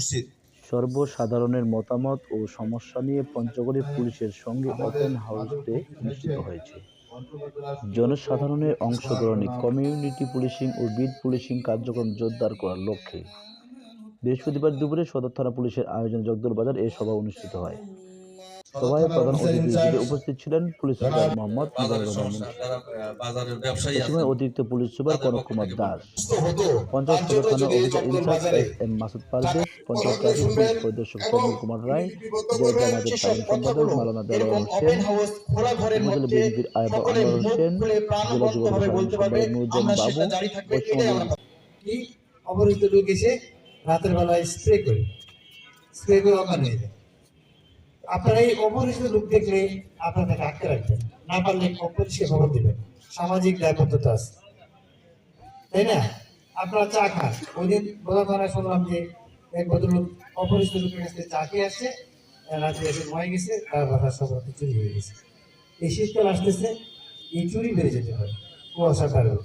মসজিদ সর্বসাধারণের মতামত ও সমস্যা নিয়ে পঞ্চগড়ে পুলিশের সঙ্গে ওপেন হাউস ডে অনুষ্ঠিত হয়েছে। জনসাধারণের অংশগ্রহণে কমিউনিটি পুলিশিং ও বিট পুলিশিং কার্যক্রম জোরদার করার লক্ষ্যে বৃহস্পতিবার দুপুরে সদর থানা পুলিশের আয়োজনে জগদল বাজার এ সভা অনুষ্ঠিত হয়। সভায় প্রধান অতিথি উপস্থিত ছিলেন পুলিশ সুপার মোহাম্মদ বাজারের ব্যবসায়ী সময় অতিরিক্ত পুলিশ সুপার কনক কুমার দাস পঞ্চায়েত সদর থানা officer in charge S M Masud Parvez panchayat traffic police পরিদর্শক তৈমুর কুমার রায় জেলা জামাতের সাধারণ সম্পাদক মালানা হোসেন উপজেলা বিএনপির আয়বা আনোয়ার হোসেন জেলা যুব সাধারণ সম্পাদক নুরুজ্জামান বাবু লোক এসে রাতের বেলায় স্প্রে করে স্প্রে করে হয়ে যায় আপনারা এই অপরিচিত লোক দেখলে আপনার তাকে আটকে রাখবেন, না পারলে অপরিচিত খবর দিবেন। সামাজিক দায়বদ্ধতা আছে। তাই না? আপনারা চা খান। ওই দিন বোধা শুনলাম যে এক ভদ্রলোক অপরিচিত লোকের কাছে চা খেয়ে আসছে রাত্রে এসে মরে গেছে, তার বাসার সম্পত্তি চুরি হয়ে গেছে। এই শীতকাল আসতেছে, এই চুরি বেড়ে যেতে হয় কুয়াশা কারণে।